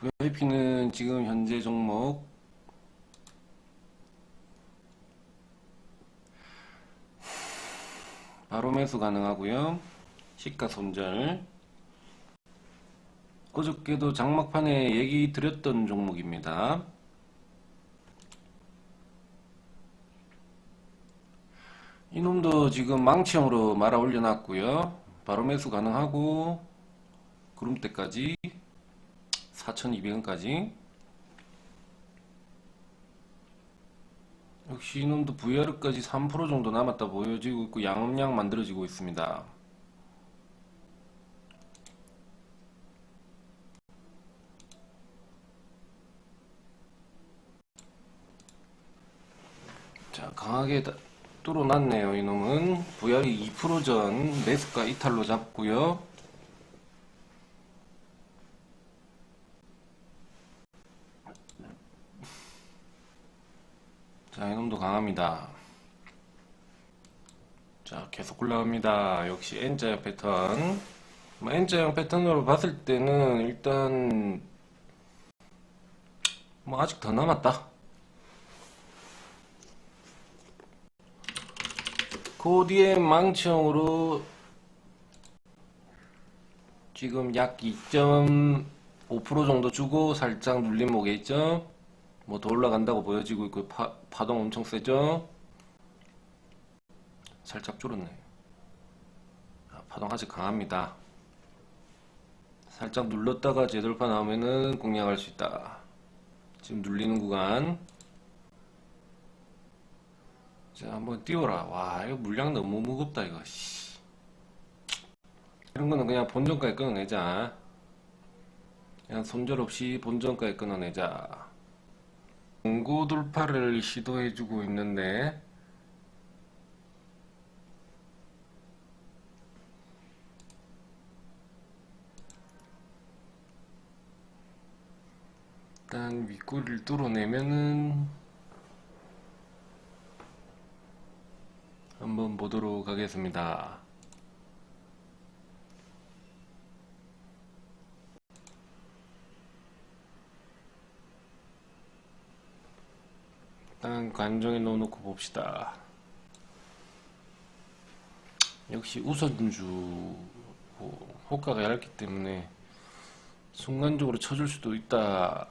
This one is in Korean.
VIP는 지금 현재 종목 바로 매수 가능하고요. 시가 손절. 어저께도 장막판에 얘기 드렸던 종목입니다. 이놈도 지금 망치형으로 말아 올려놨고요. 바로 매수 가능하고 구름대까지 4,200원까지. 역시 이놈도 VR까지 3% 정도 남았다 보여지고 있고 양음량 만들어지고 있습니다. 자 강하게 다- 뚫어놨네요 이놈은. VR이 2%전 매수가 이탈로 잡고요 자 이놈도 강합니다. 자 계속 올라갑니다. 역시 N자형 패턴. 뭐 N자형 패턴으로 봤을 때는 일단 뭐 아직 더 남았다. 그 뒤에 망치형으로 지금 약 2.5% 정도 주고 살짝 눌림 오겠죠? 뭐 더 올라간다고 보여지고 있고 파, 파동 엄청 세죠? 살짝 줄었네. 아, 파동 아직 강합니다. 살짝 눌렀다가 재돌파 나오면은 공략할 수 있다. 지금 눌리는 구간. 자, 한번 띄워라. 와, 이거 물량 너무 무겁다, 이거. 씨. 이런 거는 그냥 본전가에 끊어내자. 그냥 손절 없이 본전가에 끊어내자. 공고 돌파를 시도해주고 있는데, 일단 윗꼬리를 뚫어내면은 한번 보도록 하겠습니다. 일단 관정에 넣어놓고 봅시다. 역시 우선주 뭐, 호가가 얇기 때문에 순간적으로 쳐줄 수도 있다.